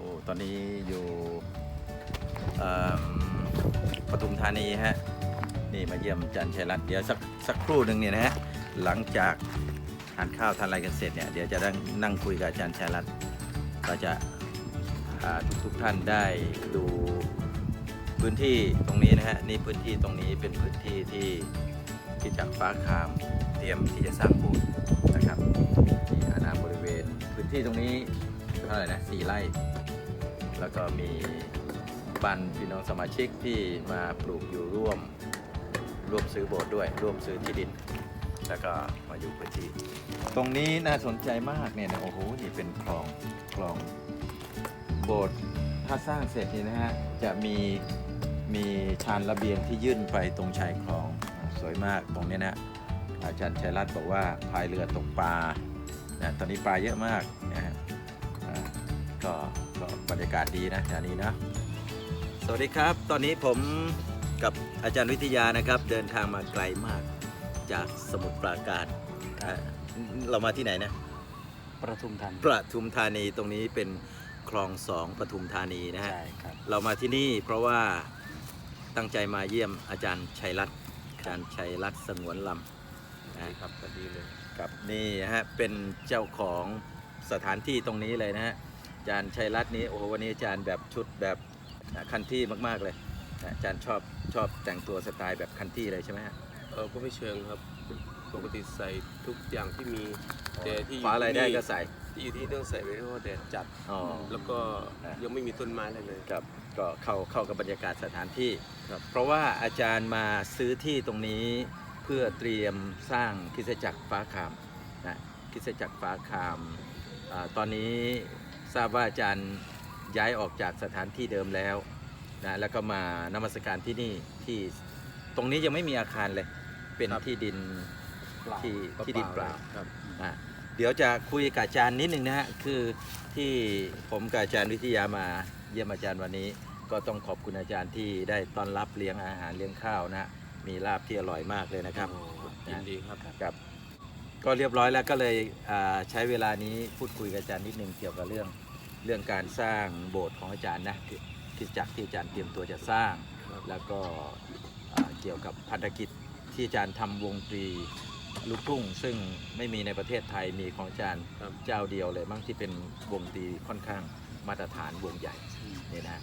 อ้ตอนนี้อยู่ปทุมธานีฮะนี่มาเยี่ยมจันชัยรัตน์เดี๋ยวสักสักครู่หนึ่งเนี่ยนะฮะหลังจากทานข้าวทานอะไรกันเสร็จเนี่ยเดี๋ยวจะนั่งนั่งคุยกับอาจารย์ชัยรัตน์ก็จะพาทุกทุกท่านได้ดูพื้นที่ตรงนี้นะฮะนี่พื้นที่ตรงนี้เป็นพื้นที่ที่ที่จากฟ้าคามเตรียมที่จะสร้างโบสถ์นะครับนี่อาณาบริเวณพื้นที่ตรงนี้เท่าไหร่นะสี่ไร่ แล้วก็มีบ้านพี่น้องสมาชิกที่มาปลูกอยู่ร่วมร่วมซื้อโบสถ์ด้วย ร่วมซื้อที่ดิน แล้วก็มาอยู่พื้นที่ ตรงนี้น่าสนใจมากเนี่ยนะโอ้โหนี่เป็นคลองคลองโบสถ์ถ้าสร้างเสร็จนี่นะฮะจะมีมีชานระเบียงที่ยื่นไปตรงชายคลองสวยมากตรงเนี้ยนะอาจารย์ชัยรัตน์บอกว่าพายเรือตกปลานะตอนนี้ปลาเยอะมากนะฮะก็ บรรยากาศดีนะแถวนี้นะ สวัสดีครับ ตอนนี้ผมกับอาจารย์วิทยานะครับ เดินทางมาไกลมากจากสมุทรปราการอ่าเรามาที่ไหนนะ ประทุมธานีประทุมธานีตรงนี้เป็นคลองสองปทุมธานีนะฮะ ใช่ครับ เรามาที่นี่เพราะว่าตั้งใจมาเยี่ยมอาจารย์ชัยรัตน์อาจารย์ชัยรัตน์สงวนลำนะครับพอดีเลยครับนี่ฮะเป็นเจ้าของสถานที่ตรงนี้เลยนะฮะ อาจารย์ชัยรัตน์นี้โอ้โหวันนี้อาจารย์แบบชุดแบบคันที่มากๆเลยนะอาจารย์ชอบชอบแต่งตัวสไตล์แบบคันที่เลยใช่ไหมฮะเออก็ไม่เชิงครับ ปกติใส่ทุกอย่างที่มีแต่ที่ฟ้าอะไรได้ก็ใส่ ที่อยู่ที่ต้องใส่ไว้เพราะว่าแดดจัดอ๋อ แล้วก็อะยังไม่มีต้นไม้อะไรเลย ครับก็เข้าเข้ากับบรรยากาศสถานที่ ครับ เพราะว่าอาจารย์มาซื้อที่ตรงนี้เพื่อเตรียมสร้างคริสตจักรฟ้าคามนะคริสตจักรฟ้าคามอาตอนนี้ ทราบว่าอาจารย์ย้ายออกจากสถานที่เดิมแล้วนะแล้วก็มานมัสการที่นี่ที่ตรงนี้ยังไม่มีอาคารเลย เป็นครับที่ดินเปล่าที่ที่ดินเปล่าครับอะเดี๋ยวจะคุยกับอาจารย์นิดนึงนะฮะคือที่ผมกับอาจารย์วิทยามาเยี่ยมอาจารย์วันนี้ ก็ต้องขอบคุณอาจารย์ที่ได้ต้อนรับเลี้ยงอาหารเลี้ยงข้าวนะฮะมีลาบที่อร่อยมากเลยนะครับโอ้ยินดีครับครับ ก็เรียบร้อยแล้วก็เลยอ่าใช้เวลานี้พูดคุยกับอาจารย์นิดนึงเกี่ยวกับเรื่องเรื่องการสร้างโบสถ์ของอาจารย์นะคริสตจักรที่อาจารย์เตรียมตัวจะสร้างครับแล้วก็อ่าเกี่ยวกับพันธกิจที่อาจารย์ทำวงดนตรีลูกทุ่ง ซึ่งไม่มีในประเทศไทยมีของอาจารย์ครับเจ้าเดียวเลยมั้งที่เป็นวงดนตรีค่อนข้างมาตรฐานวงใหญ่เนี่ยนะฮะ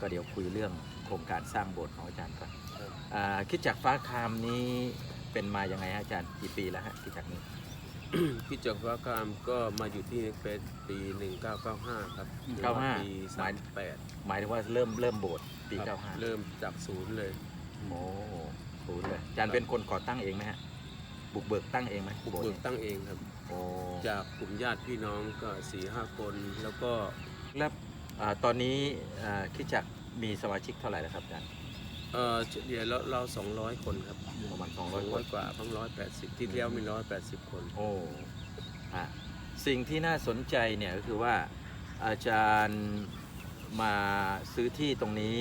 ก็เดี๋ยวคุยเรื่องโครงการสร้างโบสถ์ของอาจารย์ก่อนครับอ่าคิดจากฟ้าคามนี้ เป็นมายังไงฮะอาจารย์กี่ปีแล้วฮะคิดจากนี้ พี่จักรฟ้าคามก็มาอยู่ที่เป็นปี 1995 ครับหรือว่95ปีหมาย38หมายถึงว่าเริ่มเริ่มโบสถ์ปีครับ95เริ่มจากศูนย์เลย โอ้ศูนย์เลยอาจารย์เป็นคนก่อตั้งเองไหมฮะบุกเบิกตั้งเองไหมบุกโบสถ์เบิกเนี่ยตั้งเองครับ โอ้จากกลุ่มญาติพี่น้องก็4ีห้าคนแล้วก็แล้วอ่าตอนนี้อ่าคิดจักมีสมาชิกเท่าไหร่แล้วครับอาจารย์ เออเฉลี่ยเราเรา 200 คนครับ ประมาณสอง200 คร้อน ยกว่าพังร้อยแปดสิบที่แล้วมีร้อยแปดสิบคน โอ้อะสิ่งที่น่าสนใจเนี่ยก็คือว่าอาจารย์มาซื้อที่ตรงนี้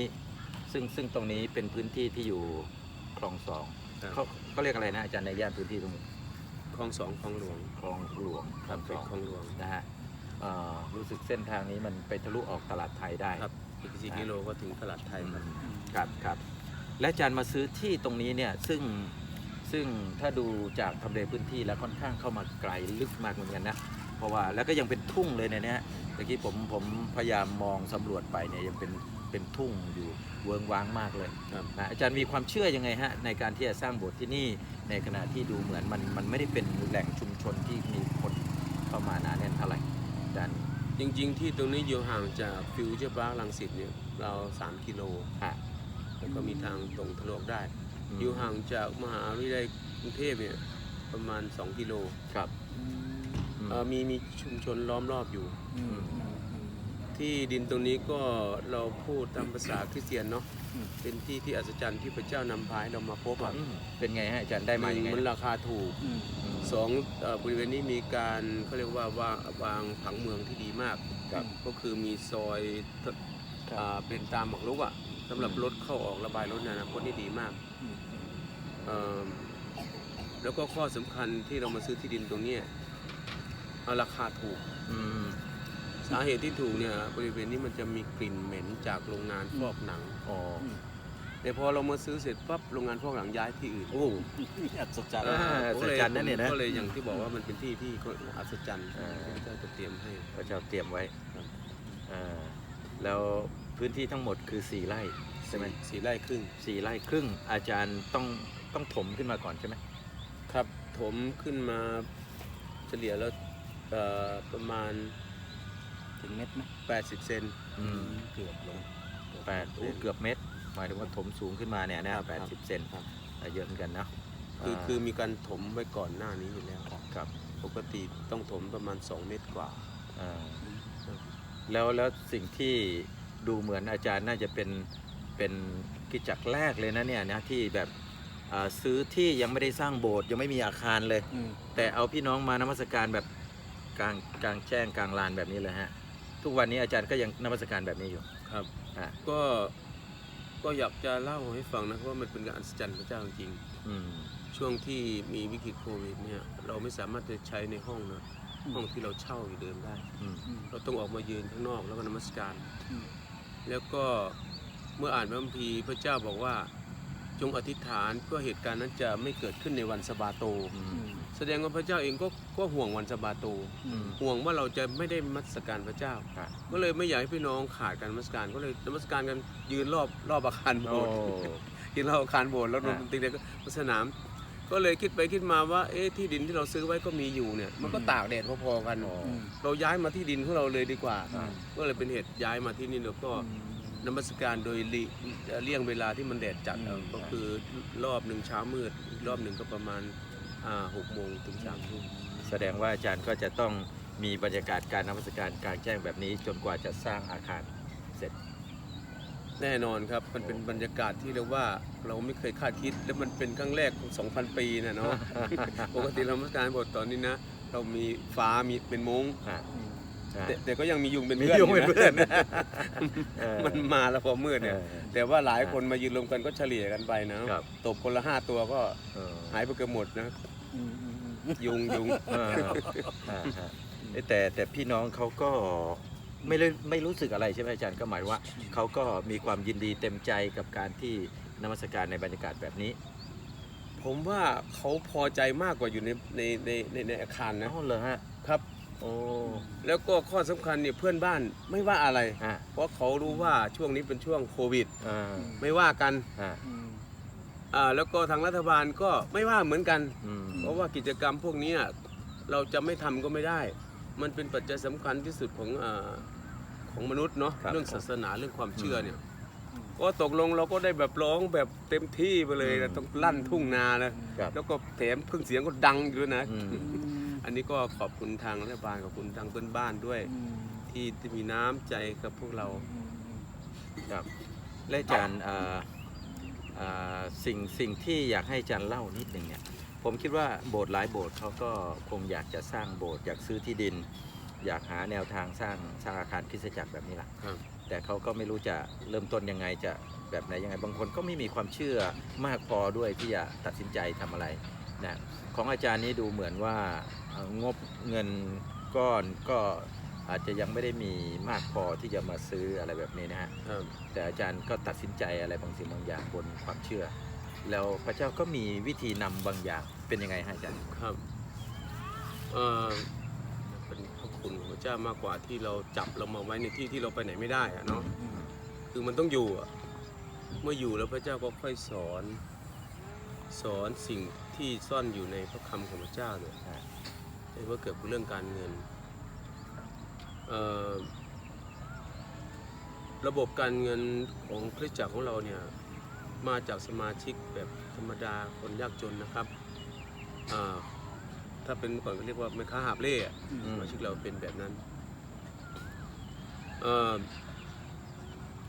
ซึ่งซึ่งตรงนี้เป็นพื้นที่ที่อยู่คลองสองครับ เขาเขาเรียกอะไรนะอาจารย์ในย่านพื้นที่ตรงนี้คลองสองคลองหลวงคลองหลวงคลองสเป็นองคลองหลวง นะฮะเอ่อรู้สึกเส้นทางนี้มันไปทะลุออกตลาดไทยได้ ครับ อีกสี่กิโลก็ถึงตลาดไทยครับ ครับครับ และอาจารย์มาซื้อที่ตรงนี้เนี่ยซึ่งซึ่งถ้าดูจากทำเลพื้นที่แล้วค่อนข้างเข้ามาไกลลึกมากเหมือนกันนะเพราะว่าแล้วก็ยังเป็นทุ่งเลยเนี่ยนะฮะเมื่อกี้ผมผมพยายามมองสำรวจไปเนี่ยยังเป็นเป็นทุ่งอยู่เวิงว้างมากเลยครับนะอาจารย์มีความเชื่อยังไงฮะในการที่จะสร้างโบสถ์ที่นี่ในขณะที่ดูเหมือนมันมันไม่ได้เป็นแหล่งชุมชนที่มีคนเข้ามาหนาแน่นเท่าไหร่อาจารย์จริง ๆ ที่ตรงนี้อยู่ห่างจากฟิวเจอร์พาร์คลังสิตเนี่ยเรา 3 กิโลฮะ แล้วก็มีทางตรงทะลวกได้มอยู่ห่างจากมหาวิทยาลัยกรุงเทพเนี่ยประมาณ 2 กิโลครับเอ่อมีมีชุมชนล้อมรอบอยู่อืมที่ดินตรงนี้ก็เราพูดตามภาษาคริสเตียนเนาะอืม เป็นที่ที่อัศจรรย์ที่พระเจ้านำพาให้เรามาพบอะอืมเป็นไงฮะอาจารย์ได้มายังไงมันนะราคาถูกอืมอืมสองเอ่อบริเวณนี้มีการเขาเรียกว่าวางวางผังเมืองที่ดีมาก ครับ ก็คือมีซอยครับอ่าเป็นตามหมักลุกอะ สำหรับรถเข้าออกระบายรถในอนาคตนี่ดีมากอืมเอิ่มแล้วก็ข้อสำคัญที่เรามาซื้อที่ดินตรงเนี้ยเอาราคาถูกอืมสาเหตุที่ถูกเนี่ยบริเวณนี้มันจะมีกลิ่นเหม็นจากโรงงานฟอกหนังอ๋อแต่พอเรามาซื้อเสร็จปั๊บโรงงานฟอกหนังย้ายที่อื่นโอ้อัศจรรย์อ่าผมก็เลยอัศจรรย์นะเนี่ยนะก็เลยอย่างที่บอกว่ามันเป็นที่ที่อัศจรรย์อ่าพระเจ้าจะเตรียมให้พระเจ้าเตรียมไว้ครับอ่าแล้ว พื้นที่ทั้งหมดคือ 4 ไร่ใช่ไหมสี่ไร่ครึ่งสี่ไร่ครึ่ง อาจารย์ต้องต้องถมขึ้นมาก่อนใช่ไหมครับถมขึ้นมาเฉลี่ยแล้วเอ่อประมาณถึงเม็ดไหม80เซนอืมเกือบเลยแปดโอ้เกือบเมตร หมายถึงว่าถมสูงขึ้นมาเนี่ยนะครัแปบดสิบเซนครับ อะเยอะเหมือนกันเนอะคือาคือมีการถมไว้ก่อนหน้านี้อยู่แล้วครับปกติต้องถมประมาณ 2 เมตรกว่า อ่าแล้วแล้วสิ่งที่ ดูเหมือนอาจารย์น่าจะเป็นเป็นกิจจักรแรกเลยนะเนี่ยนะที่แบบอ่าซื้อที่ยังไม่ได้สร้างโบสถ์ยังไม่มีอาคารเลยอืมแต่เอาพี่น้องมานมัสการแบบกลางกลางแจ้งกลางลานแบบนี้เลยฮะ ทุกวันนี้อาจารย์ก็ยังนมัสการแบบนี้อยู่ครับอะก็ก็อยากจะเล่าให้ฟังนะครับว่ามันเป็นการอัศจรรย์พระเจ้าจริงอืมๆช่วงที่มีวิกฤตโควิดเนี่ยเราไม่สามารถจะใช้ในห้องนะห้องที่เราเช่าอยู่เดิมได้อืมอืมเราต้องออกมายืนข้างนอกแล้วก็นมัสการอืม แล้วก็เมื่ออ่านพระคัมภีร์พระเจ้าบอกว่าจงอธิษฐานเพื่อเหตุการณ์นั้นจะไม่เกิดขึ้นในวันสะบาโตอือืมมแสดงว่าพระเจ้าเองก็ก็ห่วงวันสะบาโตอืมห่วงว่าเราจะไม่ได้นมัสการพระเจ้าครับก็เลยไม่อยากให้พี่น้องขาดการนมัสการก็เลยนมัสการกันยืนรอบรอบอาคารโบโอ้สถ์ยืนรอบอาคารโบสถ์แล้วดอ่านตรีแล้วก็สนาม ก็เลยคิดไปคิดมาว่าเอ๊ะที่ดินที่เราซื้อไว้ก็มีอยู่เนี่ยมันก็ตากแดดพอๆกันอืมเราย้ายมาที่ดินของเราเลยดีกว่าอ่า ก็เลยเป็นเหตุย้ายมาที่นี่แล้วก็อืมนมัสการโดยหลีเลี่ยงเวลาที่มันแดดจัดอืมเอาก็คือรอบหนึ่งเช้ามืดอีกรอบหนึ่งก็ประมาณอ่าหกโมงถึงสามทุ่มแสดงว่าอาจารย์ก็จะต้องมีบรรยากาศการนมัสการกลางแจ้งแบบนี้จนกว่าจะสร้างอาคารเสร็จ แน่นอนครับ มันเป็นบรรยากาศที่เรียกว่าเราไม่เคยคาดคิด และมันเป็นครั้งแรกของ 2,000 ปีนะเนาะ ปกติเรานมัสการโบสถ์ตอนนี้นะ เรามีฟ้ามีเป็นมุ้งอะอืมอะ แต่แต่ก็ยังมียุงเป็นมีเพื่อนยุงเป็นยู่ะเพื่อนเออมันมาแล้วพอมืดเนี่ยเออแต่ว่าหลายคนมายืนรวมกันก็เฉลี่ยกันไปนะ ครับ ตบคนละห้าตัวก็เออหายไปเกือบหมดนะ อืมอืมอืมยุงยุงอ่าอ่าฮะเอ้ยแต่แต่พี่น้องเขาก็ ไม่ได้ไม่รู้สึกอะไรใช่ไหมอาจารย์ก็หมายว่าเขาก็มีความยินดีเต็มใจกับการที่นมัสการในบรรยากาศแบบนี้ผมว่าเขาพอใจมากกว่าอยู่ในในในในในอาคารนะอ๋อเหรอฮะครับโอ้แล้วก็ข้อสำคัญเนี่ยเพื่อนบ้านไม่ว่าอะไร เพราะเขารู้ว่าช่วงนี้เป็นช่วงโควิดไม่ว่ากันอ่าแล้วก็ทางรัฐบาลก็ไม่ว่าเหมือนกัน เพราะว่ากิจกรรมพวกนี้เราจะไม่ทำก็ไม่ได้ มันเป็นปัจจัยสำคัญที่สุดของ ของมนุษย์เนาะครับ เรื่องศาสนาเรื่องความเชื่อเนี่ยอืมก็ตกลงเราก็ได้แบบร้องแบบเต็มที่ไปเลยนะต้องลั่นทุ่งนานะครับ แล้วก็แถมเครื่องเสียงก็ดังอยู่ด้วยนะ อืมอืมอันนี้ก็ขอบคุณทางรัฐบาลขอบคุณทางเพื่อนบ้านด้วยอืมที่ที่มีน้ำใจกับพวกเราอืมอืมครับและอาจารย์อ่าอ่าสิ่งสิ่งที่อยากให้อาจารย์เล่านิดหนึ่งเนี่ยผมคิดว่าโบสถ์หลายโบสถ์เขาก็คงอยากจะสร้างโบสถ์อยากซื้อที่ดิน อยากหาแนวทางสร้างสร้างอาคารคริสตจักรแบบนี้แหละครับแต่เขาก็ไม่รู้จะเริ่มต้นยังไงจะแบบไหนยังไง บางคนก็ไม่มีความเชื่อมากพอด้วยที่จะตัดสินใจทำอะไรนะของอาจารย์นี้ดูเหมือนว่าเอ่องบเงินก้อนก็อาจจะยังไม่ได้มีมากพอที่จะมาซื้ออะไรแบบนี้นะฮะ ครับแต่อาจารย์ก็ตัดสินใจอะไรบางสิ่งบางอย่างบนความเชื่อ แล้วพระเจ้าก็มีวิธีนำบางอย่างเป็นยังไงฮะอาจารย์ ครับเอ่อเป็นพระคุณของพระเจ้ามากกว่าที่เราจับเรามาไว้ในที่ที่เราไปไหนไม่ได้อะเนาะอืมคือมันต้องอยู่อะเมื่ออยู่แล้วพระเจ้าก็ค่อยสอน สอนสิ่งที่ซ่อนอยู่ในพระคำของพระเจ้าเนี่ยอ่าไม่ว่าเกี่ยวกับเรื่องการเงินเอ่อระบบการเงินของคริสตจักรของเราเนี่ยมาจากสมาชิกแบบธรรมดาคนยากจนนะครับอ่า ถ้าเป็นเมื่อก่อนก็เรียกว่าแม่ค้าหาบเล่อะอืมสมาชิกเราเป็นแบบนั้นเอ่อ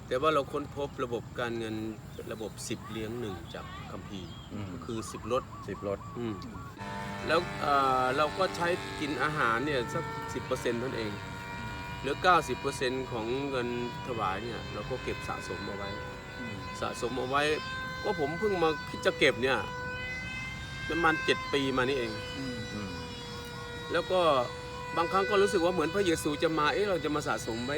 แต่ว่าเราค้นพบระบบการเงินระบบสิบเลี้ยงหนึ่งจากคัมภีร์อืมก็คือสิบรถ สิบรถ อืมแล้วเอ่อเราก็ใช้กินอาหารเนี่ยสักสิบเปอร์เซ็นต์ท่านเองเหลือเก้าสิบเปอร์เซ็นต์ของเงินถวายเนี่ยเราก็เก็บสะสมเอาไว้อืมสะสมเอาไว้ก็ผมเพิ่งมาคิดจะเก็บเนี่ย ประมาณเจ็ดปีมานี่เองอืมอืมแล้วก็บางครั้งก็รู้สึกว่าเหมือนพระเยซูจะมาเอ๊ะเราจะมาสะสมไว้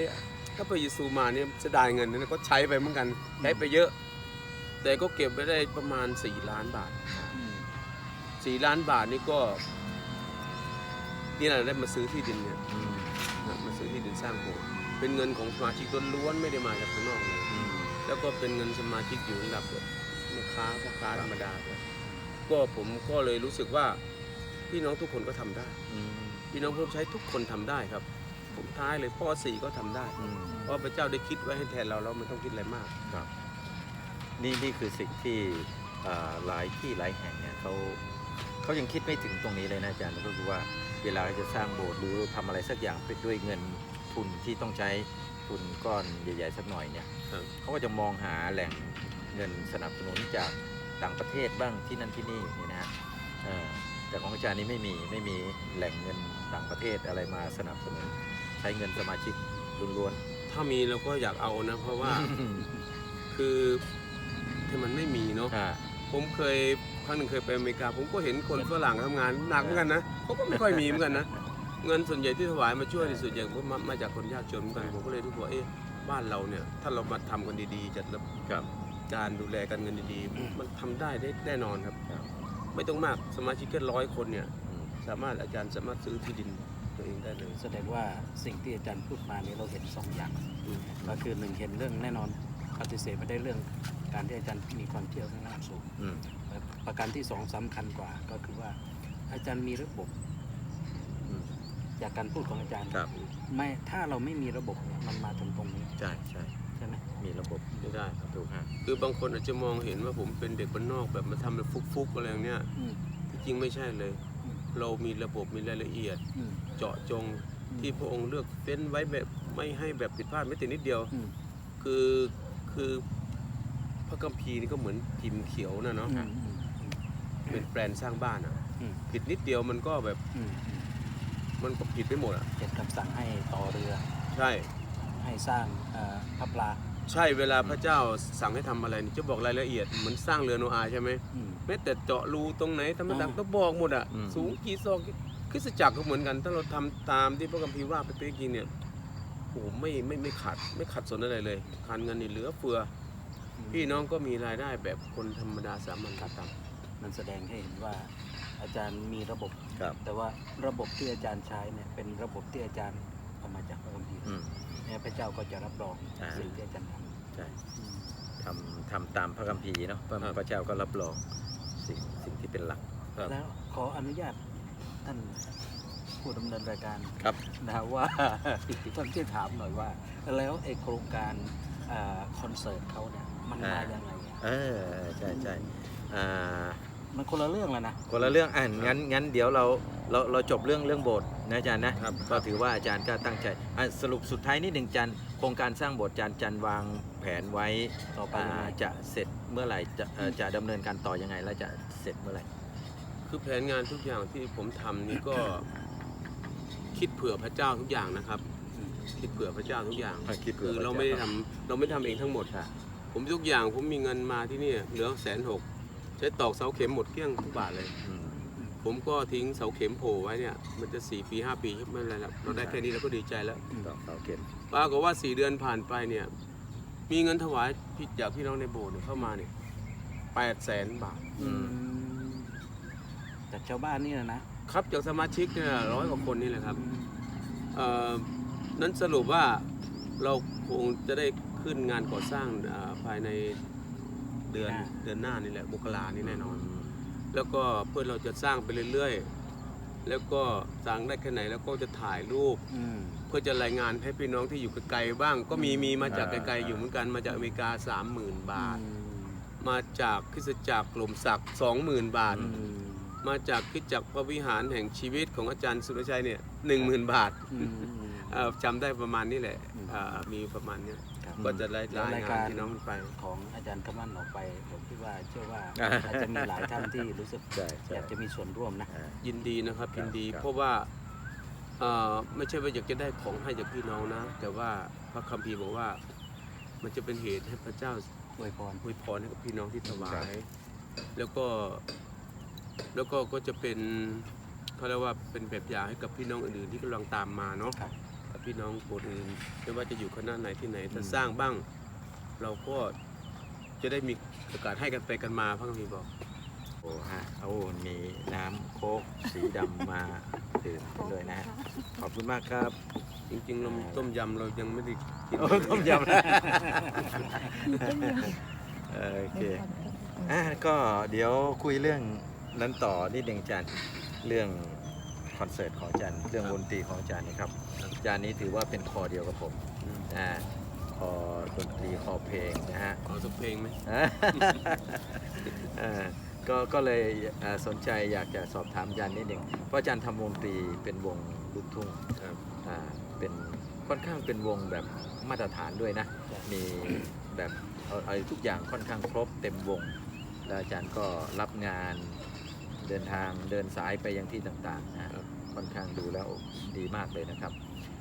ถ้าพระเยซูมาเนี่ยจะได้เงินนะก็ใช้ไปเหมือนกันใช้ไปเยอะ แต่ก็เก็บไว้ได้ประมาณ4ล้านบาทอืม4ล้านบาทนี่ก็นี่แหละได้มาซื้อที่ดินเนี่ยอืมนะมาซื้อที่ดินสร้างโบสถ์เป็นเงินของสมาชิกล้วนๆไม่ได้มาจากข้างนอกเลยอืมแล้วก็เป็นเงินสมาชิกอยู่ระดับแบบแม่ค้าพ่อค้าธรรมดาครับ ก็ผมก็เลยรู้สึกว่าพี่น้องทุกคนก็ทำได้อืมพี่น้องผู้รับใช้ทุกคนทำได้ครับ ผมท้ายเลยพ่อสี่ก็ทำได้อืมเพราะพระเจ้าได้คิดไว้ให้แทนเราเราไม่ต้องคิดอะไรมากครับ นี่นี่คือสิ่งที่อ่าหลายที่หลายแห่งเนี่ยเขาเขายังคิดไม่ถึงตรงนี้เลยนะอาจารย์ก็คือว่าเวลาจะสร้างโบสถ์หรือทำอะไรสักอย่างเป็นด้วยเงินทุนที่ต้องใช้ทุนก้อนใหญ่ๆสักหน่อยเนี่ยครับเขาก็จะมองหาแหล่งเงินสนับสนุนจาก ต่างประเทศบ้างที่นั่นที่นี่นี่นะฮะเออแต่ของอาจารย์นี่ไม่มีไม่มีแหล่งเงินต่างประเทศอะไรมาสนับสนุนใช้เงินสมาชิกล้วนถ้ามีเราก็อยากเอานะเพราะๆว่าคือที่มันไม่มีเนาะอ่าผมเคยครั้งหนึ่งเคยไปอเมริกา ผมก็เห็นคนฝรั่งทำงานหนักเหมือนกันนะเขาก็ไม่ค่อยมีเหมือนกันนะเงินส่วนใหญ่ที่ถวายมาช่วยในส่วนใหญ่ก็มามาจากคนยากจนเหมือนกันผมก็เลยรู้สึกว่าเอ๊ะบ้านเราเนี่ยถ้าเรามาทำกันดีๆจัดระครับ การดูแลกันเงินดีๆ มันทำได้ได้แน่นอนครับครับ ไม่ต้องมากสมาชิกแค่ร้อยคนเนี่ยอืมสามารถอาจารย์สามารถซื้อที่ดินตัวเองได้เลยแสดงว่าสิ่งที่อาจารย์พูดมานี้เราเห็นสองอย่างอืมก็คือหนึ่งเห็นเรื่องแน่นอนปฏิเสธไม่ได้เรื่องการที่อาจารย์มีความเชื่อข้างหน้าสูงอืมและประการที่สองสำคัญกว่าก็คือว่าอาจารย์มีระบบอืมจากการพูดของอาจารย์ครับไม่ถ้าเราไม่มีระบบเนี่ยมันมาถึงตรงนี้ใช่ใช่ใช่ไหม มีระบบไม่ได้ครับถูกฮะคือบางคนอาจจะมองเห็นว่าผมเป็นเด็กบ้านนอกแบบมาทำแบบฟุกๆอะไรอย่างเนี้ยอืม ที่จริงไม่ใช่เลย อืม เรามีระบบมีรายละเอียด อืม เจาะจงที่พระองค์เลือกเฟ้นไว้แบบไม่ให้แบบผิดพลาดไม่แต่นิดเดียว อืม คือคือพระคัมภีร์นี่ก็เหมือนพิมพ์เขียวนะเนาะอืมอืมอืมเป็นแปลนสร้างบ้านอะอืม ผิดนิดเดียวมันก็แบบอืมอืมมันก็ผิดไปหมดอะเจ็ดคำสั่งให้ต่อเรือ ใช่ให้สร้างเอ่อพระปลา ใช่เวลาพระเจ้าสั่งให้ทำอะไรนี่จะบอกรายละเอียดเหมือนสร้างเรือโนอาห์ใช่ไหมอืม แม้แต่เจาะรูตรงไหนทำไมอ่าต่างก็บอกหมดอะอืม สูงกี่ซอกคริสตจักรก็เหมือนกัน ถ้าเราทำตามที่พระคัมภีร์ว่าไปเป๊ะจริงเนี่ยโอ้โหไม่ไม่ไม่ขัดไม่ขัดสนอะไรเลยการเงินนี่เหลือเฟือพี่น้องก็มีรายได้แบบคนธรรมดาสามัญครับ มันแสดงให้เห็นว่าอาจารย์มีระบบ ครับ แต่ว่าระบบที่อาจารย์ใช้เนี่ยเป็นระบบที่อาจารย์เอามาจากพระคัมภีร์อืมเนี่ยพ ระเจ้าก็จะรับรองอ่าสิ่งที่อาจารย์ทใช่ำอืมทำทำตามพระคัมภีร์เนาะพระครับพระเจ้าก็รับรองสิ่งสิ่งที่เป็นหลักครับแล้วขออนุญาตท่านผู้ดำเนินรายการครับนะว่าท่านช่วยถามหน่อยว่า แล้วไอ้โครงการอ่าคอนเสิร์ตเขาเนี่ยมันมาอ่ายังไงอะเออใช่ใช่อ่ามันคนละเรื่องแล้วนะคนละเรื่องอะงั้นงั้นเดี๋ยวเราเราเราจบเรื่องเรื่องโบสถ์นะอาจารย์นะครับก็ถือว่าอาจารย์ก็ตั้งใจอะ สรุปสุดท้ายนิดหนึ่งจันโครงการสร้างโบสถ์จันจันวางแผนไว้ต่อไปอ่ายังไงจะเสร็จเมื่อไหร่จะเอ่อจะดำเนินการต่อยังไง และจะเสร็จเมื่อไหร่ คือแผนงานทุกอย่างที่ผมทำนี่ก็ คิดเผื่อพระเจ้าทุกอย่างนะครับ อืม คิดเผื่อพระเจ้าทุกอย่างอะคิดเผื่คืออพระเจ้าเราไม่ได้ทำเราไม่ทำเองทั้งหมด ค่ะ ผมทุกอย่างผมมีเงินมาที่นี่เหลือแสนหกใช้ตอกเสาเข็มหมดเกลี้ยงทุกบาทเลย อืม ผมก็ทิ้งเสาเข็มโผล่ไว้เนี่ย มันจะสี่ปีห้าปีไม่เป็นไรแล้วเราได้แค่นี้เราก็ดีใจแล้วต่อเสาเข็มปรากฏว่าสี่เดือนผ่านไปเนี่ย มีเงินถวายพี่จากพี่น้องในโบสถ์เนี่ยเข้ามาเนี่ยแปดแสนบาทอืมจากชาวบ้านนี่นะนะครับจากสมาชิกเนี่ยร้อยกว่าคนนี่แหละครับเอ่อนั้นสรุปว่าเราคงจะได้ขึ้นงานก่อสร้างอ่าภายในเดือนเดือนหน้านี่แหละมกรานี่แน่นอน แล้วก็เพื่อเราจะสร้างไปเรื่อยๆ แล้วก็สร้างได้แค่ไหนแล้วก็จะถ่ายรูป อืม เพื่อจะรายงานให้พี่น้องที่อยู่ไกลๆบ้าง ก็มีมีมาจากอ่าไกลๆอยู่เหมือนกันมาจากอเมริกา 30,000 บาทอืมมาจากคริสตจักรกลมศักดิ์20,000 บาทอืมมาจากคริสตจักรพระวิหารแห่งชีวิตของอาจารย์สุรชัยเนี่ยหนึ่งหมื่นบาทอืมอืมเอ่อจำได้ประมาณนี้แหละอืม อ่ามีประมาณเนี้ยครับ ก็จะรายแล้วรายรายงาการนพี่น้องไป ของอาจารย์ขมันออกไปผมคิด ว่าเชื่อว่าอ่า อาจจะมีหลายท่านที่รู้สึกใช่ใช่อยากจะมีส่วนร่วมนะอ่ายินดีนะครับครับยินดี ครับเพราะว่าเอ่อไม่ใช่ว่าอยากจะได้ของให้จากพี่น้องนะ แต่ว่าพระคัมภีร์บอกว่า มันจะเป็นเหตุให้พระเจ้าอวยพร อวยพรให้กับพี่น้องที่ถวาครัยบแล้วก็แล้วก็ก็จะเป็นเขาเรียกว่าเป็นแบบอย่างให้กับพี่น้องอื่นๆที่กำลังตามมาเนาะครับกับพี่น้องคนอื่นไม่ว่าจะอยู่คณะไหนที่ไหนถ้าอืม สร้างบ้าง เราก็ จะได้มีโอกาสให้กันไปกันมาพระคัมภีร์บอกโอ้ฮะโอ้มีน้ำโค้กสีดำมาดื่มกันด้วยนะฮะขอบคุณมากครับจริงๆเราต้มยำเรายังไม่ได้กินโอ้ต้มยำนะเออโอเคอะก็เดี๋ยวคุยเรื่องนั้นต่อนิดหนึ่งอาจารย์เรื่องคอนเสิร์ตของอาจารย์เรื่องดนตรีของอาจารย์นะครับอาจารย์นี้ถือว่าเป็นคอเดียวกับผมอ่า คอดนตรีคอเพลงนะฮะขอสักเพลงไหมอ่าก็ก็เลยอ่าสนใจอยากจะสอบถามอาจารย์นิดหนึ่งเพราะอาจารย์ทำวงดนตรีเป็นวงลูกทุ่งครับอ่าเป็นค่อนข้างเป็นวงแบบมาตรฐานด้วยนะ มีแบบเอาเอาทุกอย่างค่อนข้างครบเต็มวง แล้วอาจารย์ก็รับงานเดินทางเดินสายไปยังที่ต่างๆนะค่อนข้างดูแล้วดีมากเลยนะครับ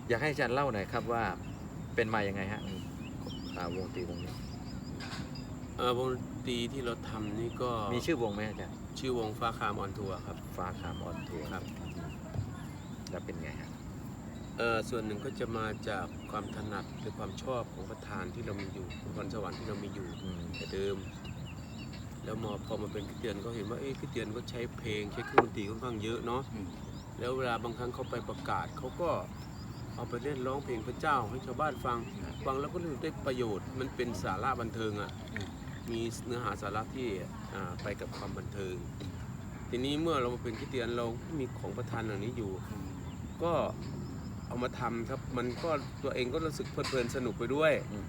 อยากให้อาจารย์เล่าหน่อยครับว่าเป็นมายังไงฮะ อ่าวงดนตรีวงนี้เออวงดนตรีที่เราทำนี่ก็มีชื่อวงไหมอาจารย์ชื่อวงฟ้าคามออนทัวร์ครับ ฟ้าคามออนทัวร์ครับ แล้วเป็นไงฮะเออส่วนหนึ่งก็จะมาจากความถนัดหรือความชอบของประธานที่เรามีอยู่พรสวรรค์ที่เรามีอยู่อืมแต่เดิม แล้วมอพอมาเป็นคริสเตียนก็เห็นว่าเอ้คริสเตียนก็ใช้เพลงใช้เครื่องดนตรีค่อนข้างเยอะเนาะอืม แล้วเวลาบางครั้งเขาไปประกาศเขาก็ เอาไปเล่นร้องเพลงพระเจ้าให้ชาวบ้านฟัง ฟังแล้วก็รู้สึกได้ประโยชน์ มันเป็นสาระบันเทิงอะ่ะอืมมีเนื้อหาสาระที่อ่าไปกับความบันเทิง ทีนี้เมื่อเรามาเป็นคริสเตียนเรามีของประทานเหล่านี้อยู่อืมก็เอามาทำครับ มันก็ตัวเองก็รู้สึกเพลินๆสนุกไปด้วยอืม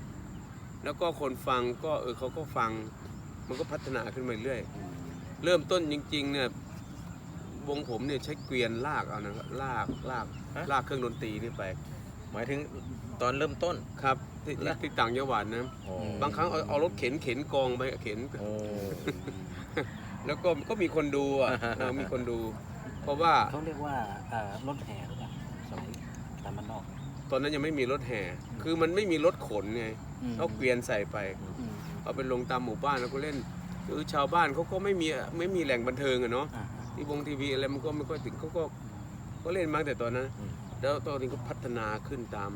แล้วก็คนฟังก็เออเขาก็ฟัง มันก็พัฒนาขึ้นมาเรื่อยอืมเริ่มต้นจริงๆเนี่ย วงผมเนี่ยใช้เกวียนลากเอานะครับลากลากลากเครื่องดนตรีนี่ไปหมายถึงตอนเริ่มต้น ครับที่ที่ที่ต่างจังหวัดนะอ๋อบางครั้งเอาเอารถเข็นเข็นกองไปเข็น โอ้ แล้วก็ก็มีคนดูอะเออมีคนดู เพราะว่าเขาเรียกว่าเอ่อรถแห่หรือเปล่าสมัยตามมันนอกตอนนั้นยังไม่มีรถแห่ คือมันไม่มีรถขนไงอืมเอาเกวียนใส่ไป อืมเอาไปลงตามหมู่บ้านแล้วก็เล่น คือชาวบ้านเขาก็ไม่มีไม่มีแหล่งบันเทิงอะเนาะ อ่า ทีวงทีวีอะไรมันก็ไม่ค่อยถึงเขาก็ก็เล่นมาตั้งแต่ตอนนั้นอืมแล้วตอนนี้ก็พัฒนาขึ้นตาม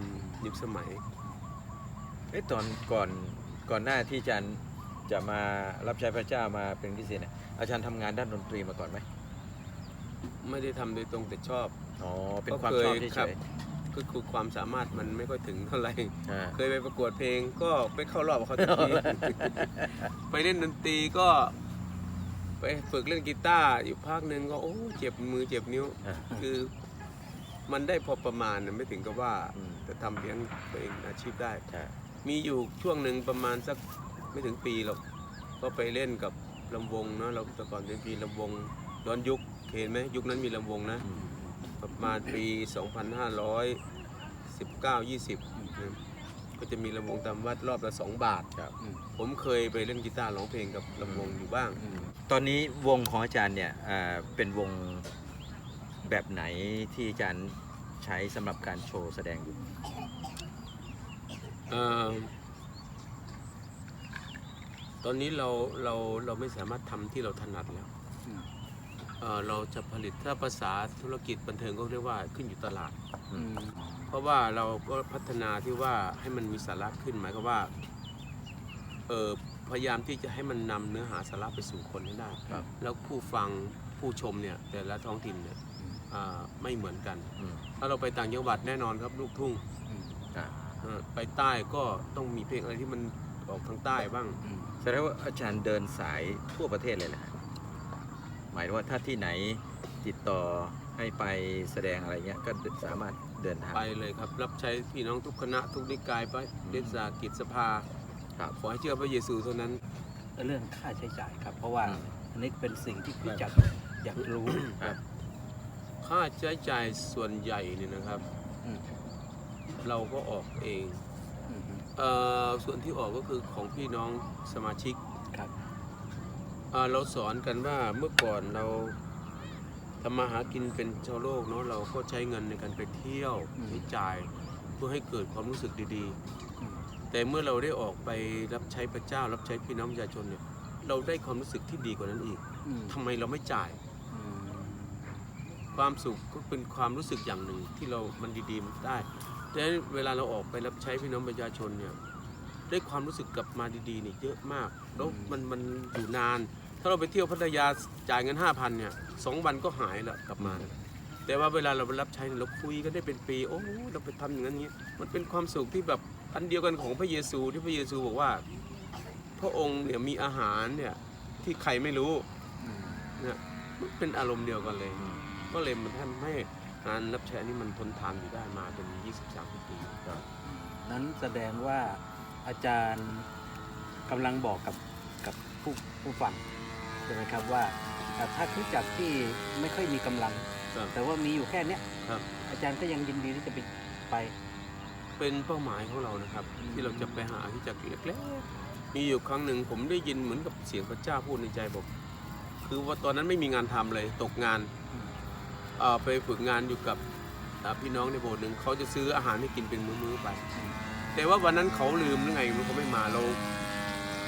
ยุคสมัยเอ้ตอนก่อนก่อนหน้าที่อาจารย์จะมารับใช้พระเจ้ามาเป็นคริสเตียนเนี่ยอาจารย์ทำงานด้านดนตรีมาก่อนไหมไม่ได้ทำโดยตรงแต่ชอบ อ๋อเป็นก็ความเคยชอบเฉครับยคือคือความสามารถมันไม่ค่อยถึงเท่าไหร่ ๆอ่าเคยไปประกวดเพลงก็ไปเข้ารอบกับเขาทันที ไปเล่นดนตรีก็ ไปฝึกเล่นกีตาร์อยู่ภาคหนึ่งก็โอ้เจ็บมือเจ็บนิ้ว อ่าคือมันได้พอประมาณนะไม่ถึงกับว่าอืมจะทำเลี้ยงตัวเองอาชีพได้ ใช่ มีอยู่ช่วงหนึ่งประมาณสักไม่ถึงปีหรอก ก็ไปเล่นกับลำวงเนาะเราแต่ก่อนจะมีลำวงย้อนยุคเห็นไหมยุคนั้นมีลำวงนะ อืม ประมาณปี 2519 20นะก็จะมีลำวงตามวัดรอบละ 2 บาท ครับอืมผมเคยไปเล่นกีตาร์ร้องเพลงกับลำวงอยู่บ้าง อืม ตอนนี้วงของอาจารย์เนี่ยอ่าเป็นวงแบบไหนที่อาจารย์ใช้สำหรับการโชว์แสดงอยู่เอ่อตอนนี้เราเราเราไม่สามารถทำที่เราถนัดแล้วอืมเอ่อเราจะผลิตถ้าภาษาธุรกิจบันเทิงก็เรียกว่าขึ้นอยู่ตลาดอืมเพราะว่าเราก็พัฒนาที่ว่าให้มันมีสาระขึ้นหมายความว่าเออ พยายามที่จะให้มันนำเนื้อหาสาระไปสู่คนให้ได้ครับแล้วผู้ฟังผู้ชมเนี่ยแต่ละท้องถิ่นเนี่ยอ่าไม่เหมือนกันอืมถ้าเราไปต่างจังหวัดแน่นอนครับลูกทุ่งอืมอ่าเออไปใต้ก็ต้องมีเพลงอะไรที่มันออกทางใต้บ้างอืมแสดงว่าอาจารย์เดินสายทั่วประเทศเลยแหละหมายถึงว่าถ้าที่ไหนติดต่อให้ไปแสดงอะไรเงี้ยก็สามารถเดินทางไปเลยครับ รับใช้พี่น้องทุกคณะทุกนิกายไปเดชากิจสภา ครับ ขอให้เชื่อพระเยซูเท่านั้น เรื่องค่าใช้จ่ายครับ เพราะว่าอืมอันนี้เป็นสิ่งที่พี่จักรอยากรู้ ครับค่าใช้จ่ายส่วนใหญ่เนี่ยนะครับ อืม เราก็ออกเองอืมเออส่วนที่ออกก็คือของพี่น้องสมาชิกครับ เอ่อเราสอนกันว่าเมื่อก่อนเราทำมาหากินเป็นชาวโลกเนาะเราก็ใช้เงินในการไปเที่ยวใช้จ่ายเพื่อให้เกิดความรู้สึกดีอืมๆ แต่เมื่อเราได้ออกไปรับใช้พระเจ้า รับใช้พี่น้องประชาชนเนี่ยเราได้ความรู้สึกที่ดีกว่านั้นอีกอืมทำไมเราไม่จ่ายอืมความสุขก็เป็นความรู้สึกอย่างหนึ่งที่เรามันดีๆมันได้แต่เวลาเราออกไปรับใช้พี่น้องประชาชนเนี่ยได้ความรู้สึกกลับมาดีๆเนี่ยเยอะมาก แล้วมันมันอยู่นาน ถ้าเราไปเที่ยวพัทยาจ่ายเงินห้าพันเนี่ยสองวันก็หายแล้วกลับมาแต่ว่าเวลาเราไปรับใช้เนี่ยเราคุยกันได้เป็นปี โอ้เราไปทำอย่างนั้นอย่างนี้มันเป็นความสุขที่แบบ อันเดียวกันของพระเยซูที่พระเยซูบอกว่า พระองค์เนี่ยมีอาหารเนี่ยที่ใครไม่รู้เนี่ยมันเป็นอารมณ์เดียวกันเลย ก็เลยมันทำให้งานรับใช้อันนี้มันทนทานอยู่ได้มาเป็น 20 30 ปีครับนั้นแสดงว่าอาจารย์กำลังบอกกับกับผู้ผู้ฟังใช่ไหมครับว่าอ่าถ้าคริสตจักรที่ไม่ค่อยมีกำลังครับแต่ว่ามีอยู่แค่เนี้ยครับอาจารย์ก็ยังยินดีที่จะไปไป เป็นเป้าหมายของเรานะครับอืมที่เราจะไปหาที่จักรเล็กๆมีอยู่ครั้งหนึ่งผมได้ยินเหมือนกับเสียงพระเจ้าพูดในใจบอกคือว่าตอนนั้นไม่มีงานทำเลยตกงานเอ่อไปฝึกงานอยู่กับอ่าพี่น้องในโบสถ์หนึ่งเขาจะซื้ออาหารให้กินเป็นมื้อๆไป แต่ว่าวันนั้นเขาลืมหรือไงมันเขาไม่มาเรา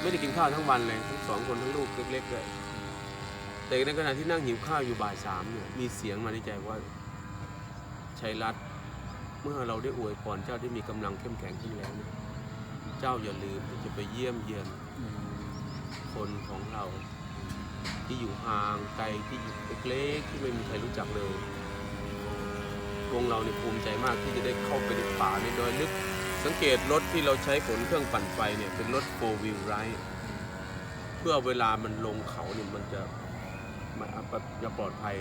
ไม่ได้กินข้าวทั้งวันเลยทั้งสองคนทั้งลูกเล็กๆเลยแต่ในขณะที่นั่งหิวข้าวอยู่บ่ายสามเนี่ยมีเสียงมาในใจว่าชัยรัตน์ เมื่อเราได้อวยพรเจ้าได้มีกำลังเข้มแข็งขึ้นแล้วเนี่ยเจ้าอย่าลืมที่จะไปเยี่ยมเยียนคนของเรา ที่อยู่ห่างไกลที่อยู่เล็กๆที่ไม่มีใครรู้จักเลยวงเราเนี่ยภูมิใจมากที่จะได้เข้าไปในป่าในดอยลึก สังเกตรถที่เราใช้ขนเครื่องปั่นไฟเนี่ยเป็นรถ4 wheel drive เพื่อเวลามันลงเขาเนี่ยมันจะมันจะปลอดภัย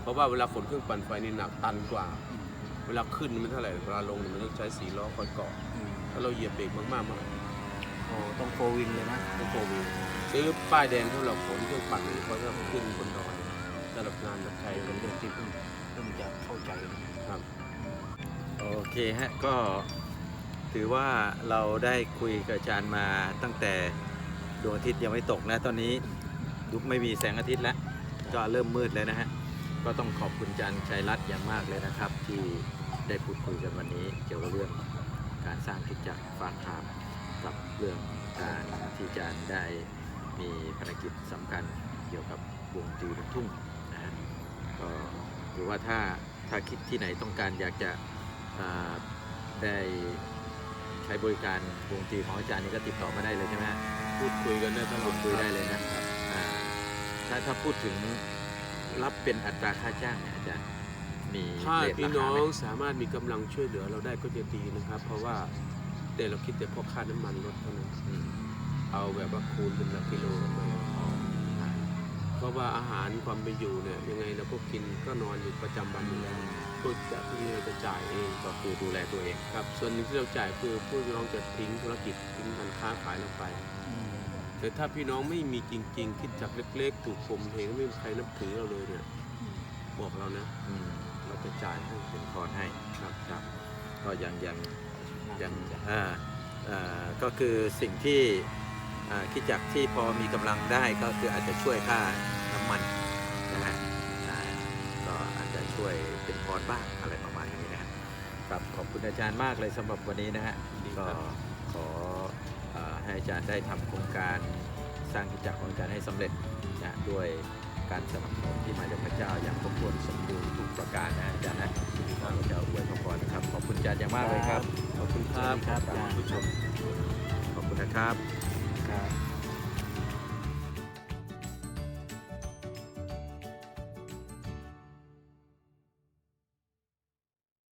เพราะว่าเวลาขนเครื่องปั่นไฟนี่หนักตันกว่า เวลาขึ้นมันเท่าไหร่เวลาลงเนี่ยมันต้องใช้สีล้อคอยเกาะถ้าเราเหยียบเบรกมากๆมันโอ้ต้องโฟวินเลยนะต้องโฟวิลซื้อป้ายแดงสำหรับขนเครื่องปั่นโดยเฉพาะถ้าขึ้นบนดอยสำหรับงานรับใช้เป็เป็นนเรื่เรื่อองงที่เพิ่งเพิ่งจะเข้าใจนะครับ โอเคฮะก็ถือว่าเราได้คุยกับอาจารย์มาตั้งแต่ดวงอาทิตย์ยังไม่ตกนะ ตอนนี้ยุคไม่มีแสงอาทิตย์แล้ว ก็เริ่มมืดแล้วนะฮะ ก็ต้องขอบคุณอาจารย์ชัยรัตน์อย่างมากเลยนะครับ ที่ได้พูดคุยกันวันนี้ เกี่ยวกับเรื่องการสร้างคริดจักรฟ้าคามกับเรื่องการที่อาจารย์ได้มีภารกิจสำคัญเกี่ยวกับวงดนตรีลูกทุ่งนะฮะก็ถือว่าถ้าถ้าคิดที่ไหนต้องการอยากจะอ่าได้ใช้บริการวงดนตรีของอาจารย์นี่ก็ติดต่อมาได้เลยใช่ไหมฮะพูดคุยกันได้ตลอพูดดคุยได้เลยนะอ่าถ้าถ้าพูดถึง รับเป็นอัตราค่าจ้างเนี่ยอาจารย์มีถ้าเรทพี่ราน้คาอไหมงสามารถมีกำลังช่วยเหลือเราได้ก็จะดีนะครับ เพราะว่าแต่เราคิดแต่เพราะค่าน้ำมันลดเท่านั้นอืมเอาแบบว่าคูณเป็นหลักกิโลกันไปอ๋ออ่าเพราะว่าอาหารความเป็นอยู่เนี่ยยังไงเราก็กินก็นอนอยู่ประจำวันอยู่แล้วก็จะที่เราจะจ่ายเองก็คือดูแลตัวเองครับส่วนหนึ่งที่เราจ่ายคือผู้น้องจะทิ้งธุรกิจทิ้งการค้าขายเราไป แต่ถ้าพี่น้องไม่มีจริง ๆ คิดจากเล็กๆ ถูกข่มเหงไม่มีใครนับถือเราเลยเนี่ย บอกเรานะอืมเราจะจ่ายให้เป็นคอนให้ ครับครับ ก็ยังยังยัยังงอ่าอ่าก็คือสิ่งที่อ่าคิดจักที่พอมีกำลังได้ก็คืออาจจะช่วยค่าน้ำมันนะฮะอ่าก็อาจจะช่วยเป็นพอร์ตบ้างอะไรประมาณนี้นะฮะครับขอบคุณอาจารย์มากเลยสำหรับวันนี้นะฮะดีคก็รับ ขออ่า ให้อาจารย์ได้ทำโครงการสร้างกิจจักรของอาจารย์ให้สำเร็จนะด้วยการสนับสนุนที่มาจากพระเจ้าอย่างครบถ้วนสมบูรณ์ทุกประการนะอาจารย์นะขอพระเจ้าอวยพรนะครับขอบคุณอาจารย์อย่างมากเลยครับขอบคุณครับครับท่านผู้ชมขอบคุณนะครับครับ